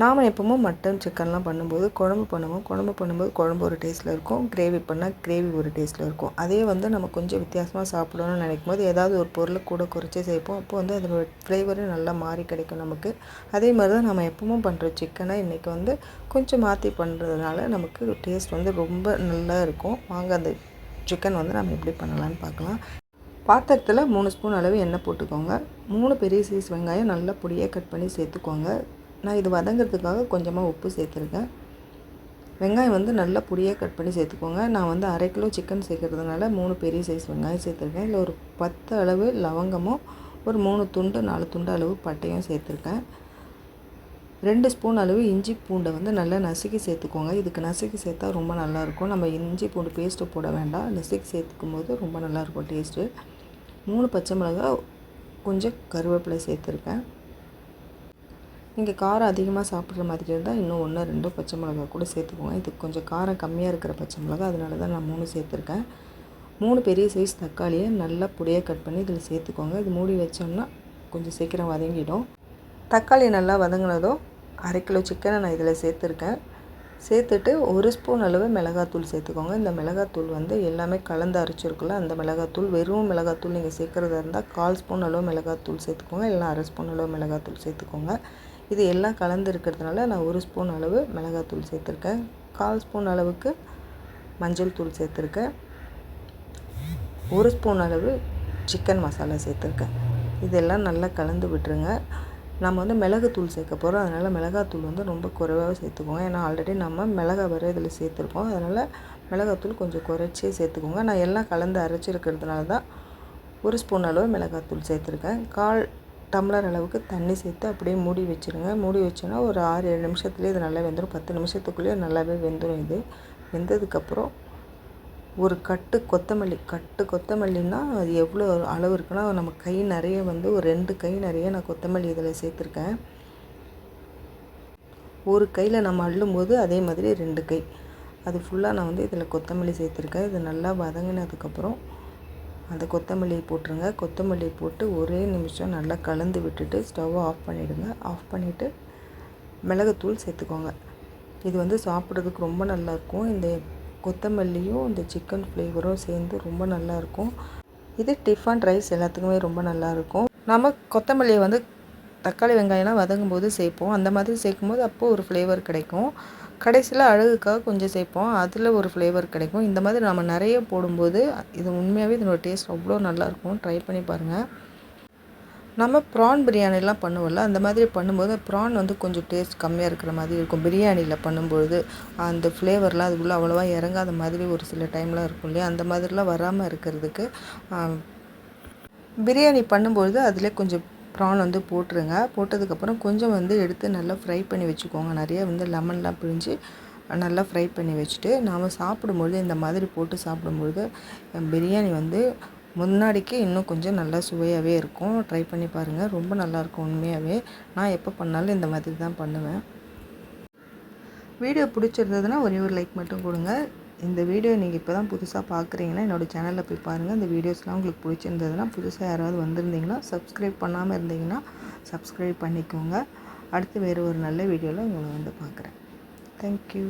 நாம் எப்பவும் மட்டன் சிக்கன்லாம் பண்ணும்போது குழம்பு பண்ணுவோம். குழம்பு பண்ணும்போது குழம்பு ஒரு டேஸ்ட்டில் இருக்கும். கிரேவி பண்ணால் கிரேவி ஒரு டேஸ்ட்டில் இருக்கும். அதே வந்து நம்ம கொஞ்சம் வித்தியாசமாக சாப்பிடணும்னு நினைக்கும் போது ஏதாவது ஒரு பொருளை கூட குறைச்சி சேர்ப்போம். அப்போ வந்து அதோட ஃப்ளேவரும் நல்லா மாறி கிடைக்கும் நமக்கு. அதே மாதிரி தான் நம்ம எப்பவும் பண்ணுற சிக்கனை இன்றைக்கி வந்து கொஞ்சம் மாற்றி பண்ணுறதுனால நமக்கு டேஸ்ட் வந்து ரொம்ப நல்லா இருக்கும். வாங்க அந்த சிக்கன் வந்து நம்ம எப்படி பண்ணலான்னு பார்க்கலாம். பாத்திரத்தில் மூணு ஸ்பூன் அளவு எண்ணெய் போட்டுக்கோங்க. மூணு பெரிய சைஸ் வெங்காயம் நல்லா பொடியாக கட் பண்ணி சேர்த்துக்கோங்க. நான் இது வதங்கிறதுக்காக கொஞ்சமாக உப்பு சேர்த்துருக்கேன். வெங்காயம் வந்து நல்லா பொடியாக கட் பண்ணி சேர்த்துக்கோங்க. நான் வந்து அரை கிலோ சிக்கன் சேர்க்கறதுனால மூணு பெரிய சைஸ் வெங்காயம் சேர்த்துருக்கேன். இல்லை ஒரு பத்து அளவு லவங்கமும் ஒரு மூணு துண்டு நாலு துண்டு அளவு பட்டையும் சேர்த்துருக்கேன். ரெண்டு ஸ்பூன் அளவு இஞ்சி பூண்டை வந்து நல்லா நசுக்கி சேர்த்துக்கோங்க. இதுக்கு நசுக்கி சேர்த்தா ரொம்ப நல்லாயிருக்கும் நம்ம இஞ்சி பூண்டு பேஸ்ட்டு போட வேண்டாம். நசுக்கி சேர்த்துக்கும் போது ரொம்ப நல்லாயிருக்கும் டேஸ்ட்டு மூணு பச்சை மிளகா கொஞ்சம் கருவேப்பிலை சேர்த்துருக்கேன். நீங்கள் காரம் அதிகமாக சாப்பிட்ற மாதிரி இருந்தால் இன்னும் ஒன்று ரெண்டு பச்சை மிளகா கூட சேர்த்துக்கோங்க. இது கொஞ்சம் காரம் கம்மியாக இருக்கிற பச்சை மிளகா அதனால தான் நான் மூணு சேர்த்துருக்கேன். மூணு பெரிய சைஸ் தக்காளியை நல்லா பொடியாக கட் பண்ணி இதில் சேர்த்துக்கோங்க. இது மூடி வச்சோம்னா கொஞ்சம் சீக்கிரம் வதங்கிடும். தக்காளி நல்லா வதங்கினதும் அரை கிலோ சிக்கனை நான் இதில் சேர்த்துருக்கேன். சேர்த்துட்டு ஒரு ஸ்பூன் அளவு மிளகாத்தூள் சேர்த்துக்கோங்க. இந்த மிளகாத்தூள் வந்து எல்லாமே கலந்து அரைச்சிருக்குல்ல அந்த மிளகாத்தூள் வெறும் மிளகாத்தூள் நீங்கள் சேர்க்குறதா இருந்தால் கால் ஸ்பூன் அளவு மிளகாத்தூள் சேர்த்துக்கோங்க. இல்லை அரை ஸ்பூன் அளவு மிளகாத்தூள் சேர்த்துக்கோங்க. இது எல்லாம் கலந்து இருக்கிறதுனால நான் ஒரு ஸ்பூன் அளவு மிளகாத்தூள் சேர்த்துருக்கேன். கால் ஸ்பூன் அளவுக்கு மஞ்சள் தூள் சேர்த்துருக்கேன். ஒரு ஸ்பூன் அளவு சிக்கன் மசாலா சேர்த்துருக்கேன். இதெல்லாம் நல்லா கலந்து விட்டுருங்க. நம்ம வந்து மிளகுத்தூள் சேர்க்க போகிறோம் அதனால் மிளகாத்தூள் வந்து ரொம்ப குறைவாக சேர்த்துக்கோங்க. ஏன்னா ஆல்ரெடி நம்ம மிளகா வர இதில் சேர்த்துருக்கோம். அதனால் மிளகாத்தூள் கொஞ்சம் குறைச்சி சேர்த்துக்கோங்க. நான் எல்லாம் கலந்து அரைச்சிருக்கிறதுனால தான் ஒரு ஸ்பூன் அளவு மிளகாத்தூள் சேர்த்துருக்கேன். கால் டம்ளர் அளவுக்கு தண்ணி சேர்த்து அப்படியே மூடி வச்சுருங்க. மூடி வச்சோன்னா ஒரு ஆறு ஏழு நிமிஷத்துலேயே இது நல்லா வெந்துடும் பத்து நிமிஷத்துக்குள்ளேயே நல்லாவே வெந்துடும் இது. வெந்ததுக்கப்புறம் ஒரு கட்டு கொத்தமல்லி கட்டு கொத்தமல்லின்னா அது எவ்வளோ அளவு இருக்குன்னா நம்ம கை நிறைய வந்து ஒரு ரெண்டு கை நிறைய நான் கொத்தமல்லி இதில் சேர்த்துருக்கேன். ஒரு கையில் நம்ம அள்ளும்போது அதே மாதிரி ரெண்டு கை. அது ஃபுல்லாக நான் வந்து இதில் கொத்தமல்லி சேர்த்துருக்கேன். இது நல்லா வதங்கினதுக்கப்புறம் அந்த கொத்தமல்லியை போட்டுருங்க. கொத்தமல்லி போட்டு ஒரே நிமிஷம் நல்லா கலந்து விட்டுட்டு ஸ்டவ்வை ஆஃப் பண்ணிவிடுங்க ஆஃப் பண்ணிவிட்டு மிளகுத்தூள் சேர்த்துக்கோங்க. இது வந்து சாப்பிட்றதுக்கு ரொம்ப நல்லாயிருக்கும் இந்த கொத்தமல்லியும் இந்த சிக்கன் ஃப்ளேவரும் சேர்ந்து ரொம்ப நல்லாயிருக்கும் இது டிஃபன் ரைஸ் எல்லாத்துக்குமே ரொம்ப நல்லாயிருக்கும் நம்ம கொத்தமல்லியை வந்து தக்காளி வெங்காயம்லாம் வதங்கும் போது சேர்ப்போம். அந்த மாதிரி சேர்க்கும்போது அப்போது ஒரு ஃப்ளேவர் கிடைக்கும். கடைசியில் அழகுக்காக கொஞ்சம் சேர்ப்போம். அதில் ஒரு ஃப்ளேவர் கிடைக்கும். இந்த மாதிரி நம்ம நிறைய போடும்போது இது உண்மையாகவே இதனோட டேஸ்ட் அவ்வளோ நல்லாயிருக்கும். ட்ரை பண்ணி பாருங்கள் நம்ம ப்ரான் பிரியாணிலாம் பண்ணுவோம்ல அந்த மாதிரி பண்ணும்போது ப்ரான் வந்து கொஞ்சம் டேஸ்ட் கம்மியாக இருக்கிற மாதிரி இருக்கும். பிரியாணியில் பண்ணும்பொழுது அந்த ஃப்ளேவர்லாம் அதுக்குள்ளே அவ்வளோவா இறங்காத மாதிரி ஒரு சில டைம்லாம் இருக்கும் இல்லையா? அந்த மாதிரிலாம் வராமல் இருக்கிறதுக்கு பிரியாணி பண்ணும்பொழுது அதிலே கொஞ்சம் ப்ரான் வந்து போட்டுருங்க. போட்டதுக்கப்புறம் கொஞ்சம் வந்து எடுத்து நல்லா ஃப்ரை பண்ணி வச்சுக்கோங்க. நிறைய வந்து லெமன்லாம் பிழிஞ்சு நல்லா ஃப்ரை பண்ணி வச்சுட்டு நாம் சாப்பிடும்பொழுது இந்த மாதிரி போட்டு சாப்பிடும்பொழுது பிரியாணி வந்து முன்னாடிக்கு இன்னும் கொஞ்சம் நல்லா சுவையாகவே இருக்கும். ட்ரை பண்ணி பாருங்கள் ரொம்ப நல்லாயிருக்கும் உண்மையாகவே நான் எப்போ பண்ணாலும் இந்த மாதிரி தான் பண்ணுவேன். வீடியோ பிடிச்சிருந்ததுன்னா ஒரே ஒரு லைக் மட்டும் கொடுங்க. இந்த வீடியோ நீங்கள் இப்போ தான் புதுசாக பார்க்குறீங்கன்னா என்னோடய சேனலில் போய் பாருங்கள் இந்த வீடியோஸ்லாம் உங்களுக்கு பிடிச்சிருந்ததுன்னா புதுசாக யாராவது வந்திருந்தீங்கன்னா சப்ஸ்கிரைப் பண்ணாமல் இருந்தீங்கன்னா சப்ஸ்கிரைப் பண்ணிக்கோங்க. அடுத்து வேறு ஒரு நல்ல வீடியோவில் உங்களை வந்து பார்க்குறேன் தேங்க்யூ